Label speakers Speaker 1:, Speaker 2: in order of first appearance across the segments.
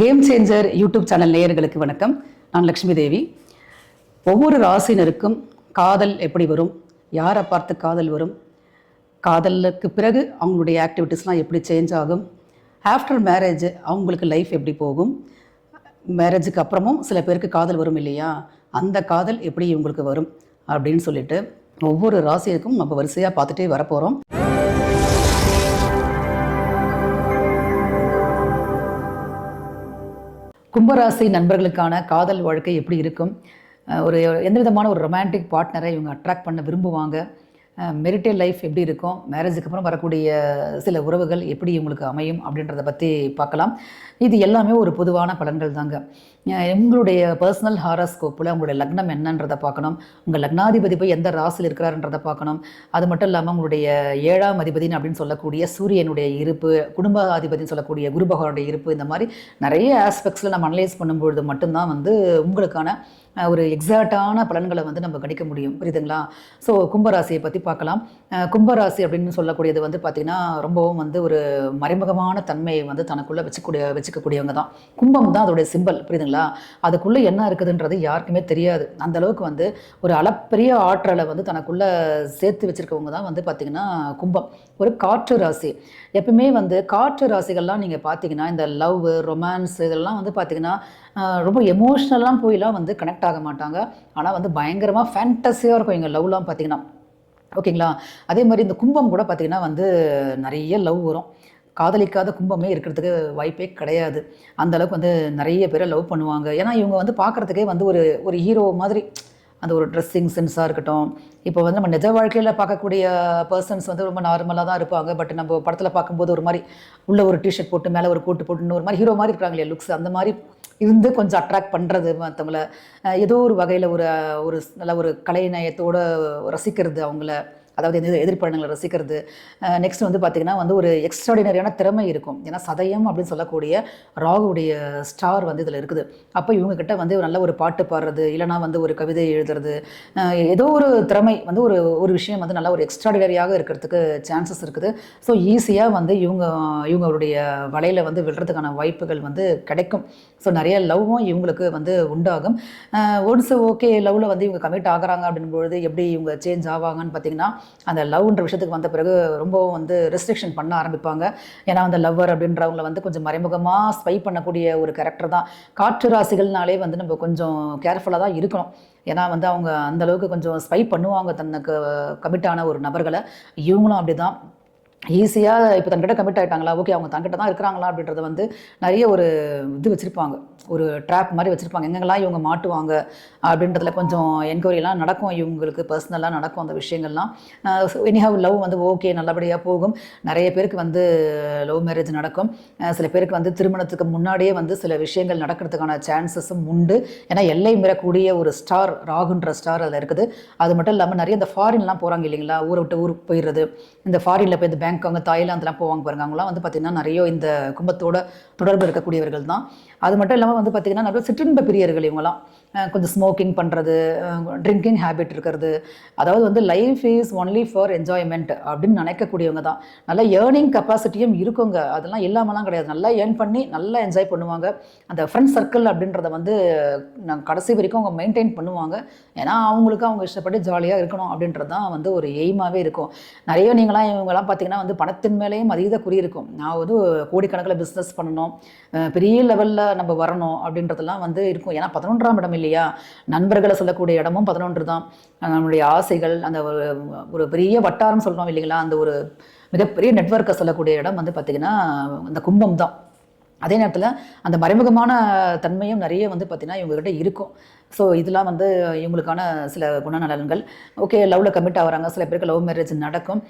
Speaker 1: Game changer YouTube channel நேயர்களுக்கு வணக்கம். நான் லக்ஷ்மி தேவி. ஒவ்வொரு ராசினருக்கும் காதல் எப்படி வரும்? யாரை பார்த்து காதல் வரும்? காதலுக்கு பிறகு அவங்களுடைய ஆக்டிவிட்டீஸ்லாம் எப்படி சேஞ்ச் ஆகும்? ஆஃப்டர் மேரேஜ் அவங்களுக்கு லைஃப் எப்படி போகும்? மேரேஜுக்கு அப்புறமும் சில பேருக்கு காதல் வரும் இல்லையா? அந்த காதல் எப்படி இவங்களுக்கு வரும்? அப்படின்னு சொல்லிட்டு ஒவ்வொரு ராசியருக்கும் நம்ம வரிசையாக பார்த்துட்டே வரப்போகிறோம் கும்பராசி நண்பர்களுக்கான காதல் வாழ்க்கை எப்படி இருக்கும்? ஒரு எந்த விதமான ஒரு ரொமான்டிக் பார்ட்னரை இவங்க அட்ராக்ட் பண்ண விரும்புவாங்க? மெரிட்டல் லைஃப் எப்படி இருக்கும்? மேரேஜுக்கு அப்புறம் வரக்கூடிய சில உறவுகள் எப்படி உங்களுக்கு அமையும் அப்படின்றத பற்றி பார்க்கலாம். இது எல்லாமே ஒரு பொதுவான பலன்கள் தாங்க. உங்களுடைய பர்சனல் ஹாரோஸ்கோப்பில் உங்களுடைய லக்னம் என்னன்றதை பார்க்கணும். உங்கள் லக்னாதிபதி போய் எந்த ராசியில் இருக்கிறாருன்றதை பார்க்கணும். அது மட்டும் இல்லாமல் உங்களுடைய ஏழாம் அதிபதினு அப்படின்னு சொல்லக்கூடிய சூரியனுடைய இருப்பு குடும்ப அதிபதினு சொல்லக்கூடிய குரு பகவானுடைய இருப்பு இந்த மாதிரி நிறைய ஆஸ்பெக்ட்ஸில் நம்ம அனலைஸ் பண்ணும்பொழுது மட்டும்தான் வந்து உங்களுக்கான ஒரு எக்ஸாக்டான பலன்களை வந்து நம்ம கணிக்க முடியும். புரியுதுங்களா? ஸோ கும்பராசியை பற்றி பார்க்கலாம். கும்பராசி அப்படின்னு சொல்லக்கூடியது வந்து பார்த்திங்கன்னா ரொம்பவும் வந்து ஒரு மறைமுகமான தன்மையை வந்து தனக்குள்ளே வச்சுக்கூடிய வச்சுக்கக்கூடியவங்க தான். கும்பம் தான் அதோடைய சிம்பல் புரியுதுங்களா? அதுக்குள்ளே என்ன இருக்குதுன்றது யாருக்குமே தெரியாது. அந்த அளவுக்கு வந்து ஒரு அளப்பெரிய ஆற்றலை வந்து தனக்குள்ளே சேர்த்து வச்சுருக்கவங்க தான் வந்து பார்த்திங்கன்னா கும்பம். ஒரு காற்று ராசி. எப்பவுமே வந்து காற்று ராசிகள்லாம் நீங்கள் பார்த்தீங்கன்னா இந்த லவ் ரொமான்ஸ் இதெல்லாம் வந்து பார்த்தீங்கன்னா ரொம்ப எமோஷ்னலாக போயெல்லாம் வந்து கனெக்ட் ஆக மாட்டாங்க. ஆனால் வந்து பயங்கரமாக ஃபேண்டஸியாக இருக்கும். எங்கள் லவ்லாம் பார்த்தீங்கன்னா ஓகேங்களா? அதே மாதிரி இந்த கும்பம் கூட பார்த்தீங்கன்னா வந்து நிறைய லவ் வரும். காதலிக்காத கும்பமே இருக்கிறதுக்கு வாய்ப்பே கிடையாது. அந்த அளவுக்கு வந்து நிறைய பேரை லவ் பண்ணுவாங்க. ஏன்னா இவங்க வந்து பார்க்குறதுக்கே வந்து ஒரு ஒரு ஹீரோ மாதிரி அந்த ஒரு ட்ரெஸ்ஸிங் சென்ஸாக இருக்கட்டும். இப்போ வந்து நம்ம நிஜ வாழ்க்கையில் பார்க்கக்கூடிய பர்சன்ஸ் வந்து ரொம்ப நார்மலாக தான் இருப்பாங்க. பட் நம்ம படத்தில் பார்க்கும்போது ஒரு மாதிரி உள்ள ஒரு டிஷர்ட் போட்டு மேலே ஒரு கோட்டு போட்டுன்னு ஒரு மாதிரி ஹீரோ மாதிரி இருக்காங்க இல்லையா லுக்ஸ் அந்த மாதிரி இருந்து கொஞ்சம் அட்ராக்ட் பண்ணுறது மற்றவங்கள ஏதோ ஒரு வகையில் ஒரு ஒரு நல்ல ஒரு கலைநயத்தோடு ரசிக்கிறது அவங்கள. அதாவது எந்த எதிர்ப்படங்களை ரசிக்கிறது. நெக்ஸ்ட் வந்து பார்த்திங்கன்னா வந்து ஒரு எக்ஸ்ட்ராடினரியான திறமை இருக்கும். ஏன்னா சதயம் அப்படின்னு சொல்லக்கூடிய ராகுடைய ஸ்டார் வந்து இதில் இருக்குது. அப்போ இவங்கக்கிட்ட வந்து நல்ல ஒரு பாட்டு பாடுறது இல்லைனா வந்து ஒரு கவிதை எழுதுறது ஏதோ ஒரு திறமை வந்து ஒரு ஒரு விஷயம் வந்து நல்ல ஒரு எக்ஸ்ட்ராடினரியாக இருக்கிறதுக்கு சான்சஸ் இருக்குது. ஸோ ஈஸியாக வந்து இவங்க இவங்களுடைய வலையில் வந்து விழுறதுக்கான வாய்ப்புகள் வந்து கிடைக்கும். ஸோ நிறைய லவ்வும் இவங்களுக்கு வந்து உண்டாகும். ஒன்ஸ் ஓகே லவ்வில் வந்து இவங்க கமிட் ஆகுறாங்க அப்படின்பொழுது எப்படி இவங்க சேஞ்ச் ஆவாங்கன்னு பார்த்தீங்கன்னா அந்த லவ்ன்ற விஷயத்துக்கு வந்த பிறகு ரொம்பவும் வந்து ரெஸ்ட்ரிக்ஷன் பண்ண ஆரம்பிப்பாங்க. ஏன்னா அந்த லவ்வர் அப்படின்றவங்கள வந்து கொஞ்சம் மறைமுகமாக ஸ்பை பண்ணக்கூடிய ஒரு கேரக்டர் தான். காற்று ராசிகள்னாலே வந்து நம்ம கொஞ்சம் கேர்ஃபுல்லாக தான் இருக்கணும். ஏன்னா வந்து அவங்க அந்த அளவுக்கு கொஞ்சம் ஸ்பை பண்ணுவாங்க தனக்கு கமிட் ஆன ஒரு நபர்களை. இவங்களும் அப்படி தான் ஈஸியாக இப்போ தன்கிட்ட கமிட் ஆகிட்டாங்களா ஓகே அவங்க தன்கிட்ட தான் இருக்கிறாங்களா அப்படின்றத வந்து நிறைய ஒரு இது வச்சுருப்பாங்க. ஒரு ட்ராப் மாதிரி வச்சுருப்பாங்க. எங்கெங்கெல்லாம் இவங்க மாட்டுவாங்க அப்படின்றதுல கொஞ்சம் என்கொயரிலாம் நடக்கும். இவங்களுக்கு பர்சனலாக நடக்கும் அந்த விஷயங்கள்லாம். எனிஹவ் லவ் வந்து ஓகே நல்லபடியாக போகும். நிறைய பேருக்கு வந்து லவ் மேரேஜ் நடக்கும். சில பேருக்கு வந்து திருமணத்துக்கு முன்னாடியே வந்து சில விஷயங்கள் நடக்கிறதுக்கான சான்சஸும் உண்டு. ஏன்னா எல்லை மீறக்கூடிய ஒரு ஸ்டார் ராகுன்ற ஸ்டார் அதில் இருக்குது. அது மட்டும் இல்லாமல் நிறைய இந்த ஃபாரின்லாம் போகிறாங்க இல்லைங்களா? ஊரை விட்டு ஊருக்கு போயிடுறது. இந்த ஃபாரினில் போய் இந்த பேங்காங் தாய்லாந்துலாம் போவாங்க பாருங்க. அவங்களாம் வந்து பார்த்திங்கன்னா நிறைய இந்த கும்பத்தோட தொடர்பு இருக்கக்கூடியவர்கள் தான். அது மட்டும் இல்லாமல் வந்து பார்த்திங்கன்னா நிறைய சிற்றின்ப பிரியர்கள் இவங்களாம் கொஞ்சம் ஸ்மோக்கிங் பண்ணுறது ட்ரிங்கிங் ஹேபிட் இருக்கிறது. அதாவது வந்து life is only for enjoyment அப்படின்னு நினைக்கக்கூடியவங்க தான். நல்லா ஏர்னிங் கெப்பாசிட்டியும் இருக்குங்க. அதெல்லாம் இல்லாமலாம் கிடையாது. நல்லா ஏர்ன் பண்ணி நல்லா என்ஜாய் பண்ணுவாங்க. அந்த ஃப்ரெண்ட் சர்க்கிள் அப்படின்றத வந்து நான் கடைசி வரைக்கும் அவங்க மெயின்டைன் பண்ணுவாங்க. ஏன்னா அவங்களுக்கு அவங்க இஷ்டப்பட்டு ஜாலியாக இருக்கணும் அப்படின்றது தான் வந்து ஒரு எய்மாகவே இருக்கும். நிறைய நீங்களாம் இவங்கெல்லாம் பார்த்தீங்கன்னா வந்து பணத்தின் மேலேயும் அதீத குறி இருக்கும். நான் வந்து கோடிக்கணக்கில் பிஸ்னஸ் பண்ணணும். பெரிய லெவலில் நம்ம வரணும். அப்படின்றதெல்லாம் வந்து இருக்கும். ஏன்னா பதினொன்றாம் இடம் இல்லையா? நண்பர்களை சொல்லக்கூடிய இடமும் பதினொன்று தான் நம்மளுடைய ஆசைகள் அந்த ஒரு ஒரு பெரிய வட்டாரம் சொல்கிறோம் இல்லைங்களா? அந்த ஒரு மிகப்பெரிய நெட்வொர்க்கை சொல்லக்கூடிய இடம் வந்து பார்த்திங்கன்னா அந்த கும்பம் தான் அதே நேரத்தில் அந்த மறைமுகமான தன்மையும் நிறைய வந்து பார்த்திங்கன்னா இவங்ககிட்ட இருக்கும். ஸோ இதெல்லாம் வந்து இவங்களுக்கான சில குணநலன்கள். ஓகே லவ்வில் கமிட் ஆகுறாங்க. சில பேருக்கு லவ் மேரேஜ் நடக்கும்.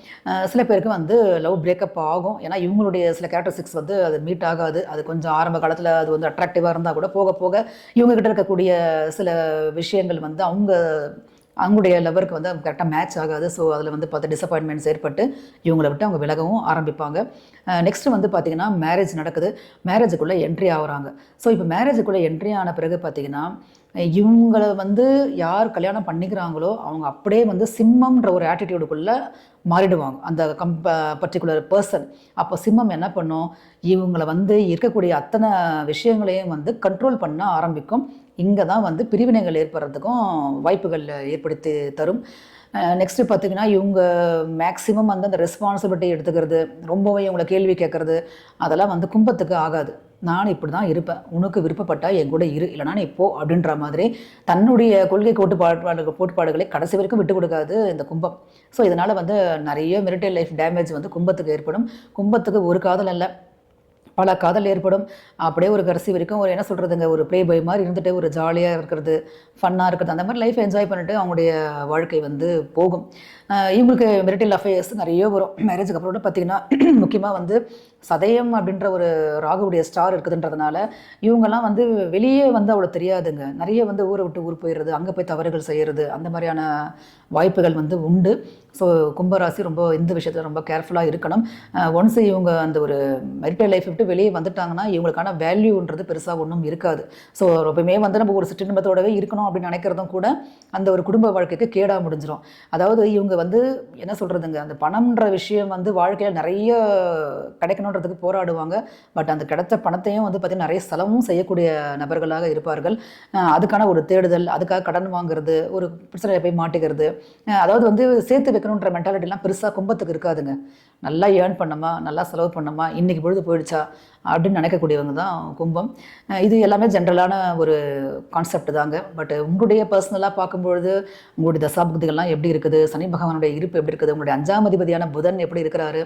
Speaker 1: சில பேருக்கு வந்து லவ் பிரேக்கப் ஆகும். ஏன்னா இவங்களுடைய சில கேரக்டரிஸ்டிக்ஸ் வந்து அது மீட் ஆகாது. அது கொஞ்சம் ஆரம்ப காலத்தில் அது வந்து அட்ராக்டிவாக இருந்தால் கூட போக போக இவங்ககிட்ட இருக்கக்கூடிய சில விஷயங்கள் வந்து அவங்க அவங்களுடைய லவருக்கு வந்து கரெக்டாக மேட்ச் ஆகாது. ஸோ அதில் வந்து பார்த்து டிசப்பாயின்மெண்ட்ஸ் ஏற்பட்டு இவங்களை விட்டு அவங்க விலகவும் ஆரம்பிப்பாங்க. நெக்ஸ்ட் வந்து பார்த்திங்கன்னா மேரேஜ் நடக்குது. மேரேஜுக்குள்ளே என்ட்ரி ஆகுறாங்க. ஸோ இப்போ மேரேஜுக்குள்ளே என்ட்ரி ஆன பிறகு பார்த்திங்கன்னா இவங்களை வந்து யார் கல்யாணம் பண்ணிக்கிறாங்களோ அவங்க அப்படியே வந்து சிம்மம்ன்ற ஒரு ஆட்டிடியூடுக்குள்ளே மாறிடுவாங்க. அந்த கம் பர்டிகுலர் பர்சன் அப்போ சிம்மம் என்ன பண்ணும்? இவங்களை வந்து இருக்கக்கூடிய அத்தனை விஷயங்களையும் வந்து கண்ட்ரோல் பண்ண ஆரம்பிக்கும். இங்கே தான் வந்து பிரிவினைகள் ஏற்படுறதுக்கும் வாய்ப்புகள் ஏற்படுத்தி தரும். நெக்ஸ்ட்டு பார்த்தீங்கன்னா இவங்க மேக்ஸிமம் வந்து அந்த ரெஸ்பான்சிபிலிட்டி எடுத்துக்கிறது ரொம்பவே இவங்களை கேள்வி கேட்குறது அதெல்லாம் வந்து கும்பத்துக்கு ஆகாது. நான் இப்படி தான் இருப்பேன். உனக்கு விருப்பப்பட்டால் என் கூட இரு. இல்லைனா நீ போ அப்படின்ற மாதிரி தன்னுடைய கொள்கை கோட்டுப்பாடு கோட்பாடுகளை கடைசி வரைக்கும் விட்டு கொடுக்காது இந்த கும்பம். ஸோ இதனால் வந்து நிறைய மெரிட்டல் லைஃப் டேமேஜ் வந்து கும்பத்துக்கு ஏற்படும். கும்பத்துக்கு ஒரு காதல் இல்லை பல காதல் ஏற்படும். அப்படியே ஒரு கடைசி வரைக்கும் ஒரு என்ன சொல்கிறதுங்க ஒரு ப்ளே பை மாதிரி இருந்துட்டு ஒரு ஜாலியாக இருக்கிறது ஃபன்னாக இருக்கிறது அந்த மாதிரி லைஃப் என்ஜாய் பண்ணிட்டு அவங்களுடைய வாழ்க்கை வந்து போகும். இவங்களுக்கு மெரிட்டல் அஃபேர்ஸ் நிறைய வரும். மேரேஜுக்கு அப்புறம் பார்த்தீங்கன்னா முக்கியமாக வந்து சதயம் அப்படின்ற ஒரு ராகுவுடைய ஸ்டார் இருக்குதுன்றதுனால இவங்கெல்லாம் வந்து வெளியே வந்து அவ்வளோ தெரியாதுங்க. நிறைய வந்து ஊரை விட்டு ஊர் போயிடுறது அங்கே போய் தவறுகள் செய்கிறது அந்த மாதிரியான வாய்ப்புகள் வந்து உண்டு. ஸோ கும்பராசி ரொம்ப இந்த விஷயத்தில் ரொம்ப கேர்ஃபுல்லாக இருக்கணும். ஒன்ஸ் இவங்க அந்த ஒரு மெரிட்டல் லைஃப் விட்டு வெளியே வந்துட்டாங்கன்னா இவங்களுக்கான வேல்யூன்றது பெருசாக ஒன்றும் இருக்காது. ஸோ எப்பவுமே வந்து நம்ம ஒரு சிற்றின்பத்தோடவே இருக்கணும் அப்படின்னு நினைக்கிறதும் கூட அந்த ஒரு குடும்ப வாழ்க்கைக்கு கேடாக முடிஞ்சிடும் அதாவது இவங்க வந்து என்ன சொல்கிறதுங்க அந்த பணம்ன்ற விஷயம் வந்து வாழ்க்கையில் நிறைய கிடைக்கணுன்றதுக்கு போராடுவாங்க. பட் அந்த கிடைச்ச பணத்தையும் வந்து பார்த்திங்கன்னா நிறைய செலவும் செய்யக்கூடிய நபர்களாக இருப்பார்கள். அதுக்கான ஒரு தேடுதல் அதுக்காக கடன் வாங்குறது ஒரு பிரச்சனையை போய் மாட்டிக்கிறது. அதாவது வந்து சேர்த்து வைக்கணுன்ற மென்டாலிட்டிலாம் பெருசாக கும்பத்துக்கு இருக்காதுங்க. நல்லா ஏர்ன் பண்ணமா நல்லா செலவு பண்ணமா இன்றைக்கி பொழுது போயிடுச்சா அப்படின்னு நினைக்கக்கூடியவங்க தான் கும்பம். இது எல்லாமே ஜென்ரலான ஒரு கான்செப்ட் தாங்க. பட் உங்களுடைய பர்சனலாக பார்க்கும்பொழுது உங்களுடைய தசாபக்திகள்லாம் எப்படி இருக்குது? சனி பகவானுடைய இருப்பு எப்படி இருக்குது? உங்களுடைய அஞ்சாம் அதிபதியான புதன் எப்படி இருக்கிறாரு?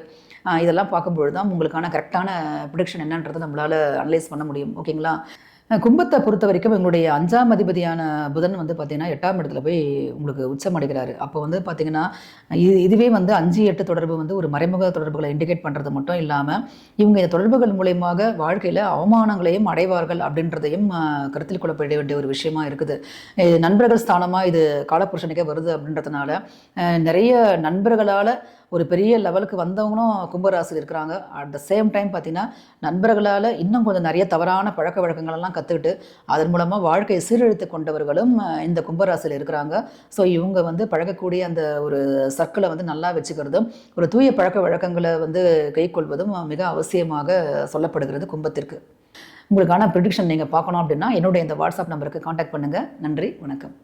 Speaker 1: இதெல்லாம் பார்க்கும்பொழுது தான் உங்களுக்கான கரெக்டான ப்ரிடிக்ஷன் என்னன்றதை நம்மளால் அனலைஸ் பண்ண முடியும். ஓகேங்களா கும்பத்தை பொறுத்த வரைக்கும் எங்களுடைய அஞ்சாம் அதிபதியான புதன் வந்து பார்த்திங்கன்னா எட்டாம் இடத்துல போய் உங்களுக்கு உச்சம் அடைகிறாரு. அப்போ வந்து பார்த்திங்கன்னா இது இதுவே வந்து அஞ்சு எட்டு தொடர்பு வந்து ஒரு மறைமுக தொடர்புகளை இண்டிகேட் பண்ணுறது மட்டும் இல்லாமல் இவங்க இந்த தொடர்புகள் மூலயமாக வாழ்க்கையில் அவமானங்களையும் அடைவார்கள் அப்படின்றதையும் கருத்தில் கொள்ளப்பட வேண்டிய ஒரு விஷயமா இருக்குது. நண்பர்கள் ஸ்தானமாக இது காலப்புருஷனுக்கே வருது அப்படின்றதுனால நிறைய நண்பர்களால் ஒரு பெரிய லெவலுக்கு வந்தவங்களும் கும்பராசியில் இருக்கிறாங்க. அட் த சேம் டைம் பார்த்திங்கன்னா நண்பர்களால் இன்னும் கொஞ்சம் நிறைய தவறான பழக்க வழக்கங்களெல்லாம் கற்றுக்கிட்டு அதன் மூலமாக வாழ்க்கையை சீரழித்து கொண்டவர்களும் இந்த கும்பராசியில் இருக்கிறாங்க. ஸோ இவங்க வந்து பழகக்கூடிய அந்த ஒரு சர்க்கிளை வந்து நல்லா வச்சுக்கிறதும் ஒரு தூய பழக்க வழக்கங்களை வந்து கைக்கொள்வதும் மிக அவசியமாக சொல்லப்படுகிறது கும்பத்திற்கு. உங்களுக்கான ப்ரிடிக்ஷன் நீங்கள் பார்க்கணும் அப்படின்னா என்னுடைய இந்த வாட்ஸ்அப் நம்பருக்கு காண்டாக்ட் பண்ணுங்கள் நன்றி வணக்கம்.